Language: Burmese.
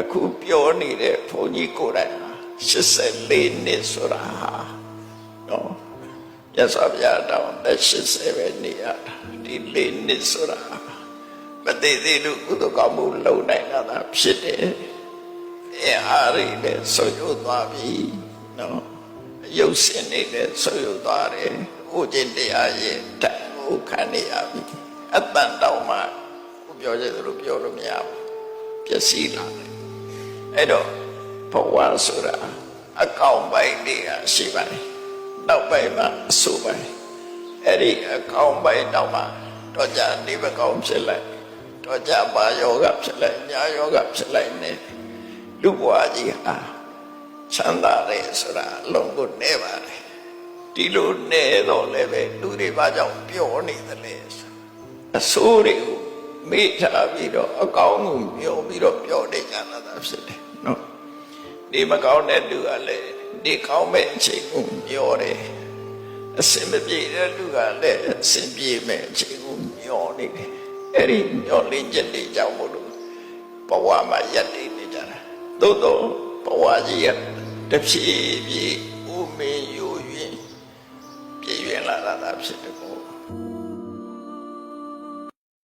အခုပြောနေတဲ့ဘုန်းကြီးကိုယ်တိုင်ဟာ84နှစ်ဆိုတာဟာနော်မြတ်စွာဘုရားတောင်းတဲ့80ပဲနေရတာဒီလေးနှစ်ဆိုတာမသေးသေးလို့ကုသကောင်းမှုလုံနိုင်တာသာဖြစ်တယ်အဲအားရည်နဲ့ဆွယုတ်သွားပြီနော်ရုပ်စင်နေတဲ့ဆွယုတ်သွားတယ်ဟိုကျင့်တရားရဲ့တန်ကိုခံနေရပြီအတန်တောင်းမှကိုပြောချင်သလိုပြောလို့မရဘူးပျက်စီးလာတယ် အဲ့တော့ဘဝဆိုတာအကောင်ပိုင်းတွေကရှိပါတယ်နောက်ပိုင်းမှာအဆူပိုင်းအဲ့ဒီအကောင်ပိုင်းတော့မှတော့ကြနေမကောင်းဖြစ်လိုက်တော့ကြပါယောဂဖြစ်လိုက်ညာယောဂဖြစ်လိုက်နေလူဘဝကြီးဟာချမ်းသာတယ်ဆိုတာအလုံးကိုနေပါတယ်ဒီလိုနေတော့လည်းပဲလူတွေဘာကြောင့်ပျော်နေသလဲဆိုအဆိုးတွေကို မေ့ထားပြီးတော့အကောင်းကိုမျောပြီးတော့ပျော်နေကြတာသာဖြစ်တယ်နော်ဒီမကောင်းတဲ့လူကလည်းဒီကောင်းမဲ့အချိန်ကိုမျောတယ်အစင်မပြေတဲ့လူကလည်းအစင်ပြေမဲ့အချိန်ကိုမျောနေတယ်အဲ့ဒီမျောလင်းချက်တွေကြောင့်မို့လို့ဘဝမှာရက်တည်နေကြတာသို့တော့ဘဝကြီးကတစ်ဖြည်းဖြည်းဥမင်းယူရင်ပြည့်ရွင်လာတာသာဖြစ်တယ်ကို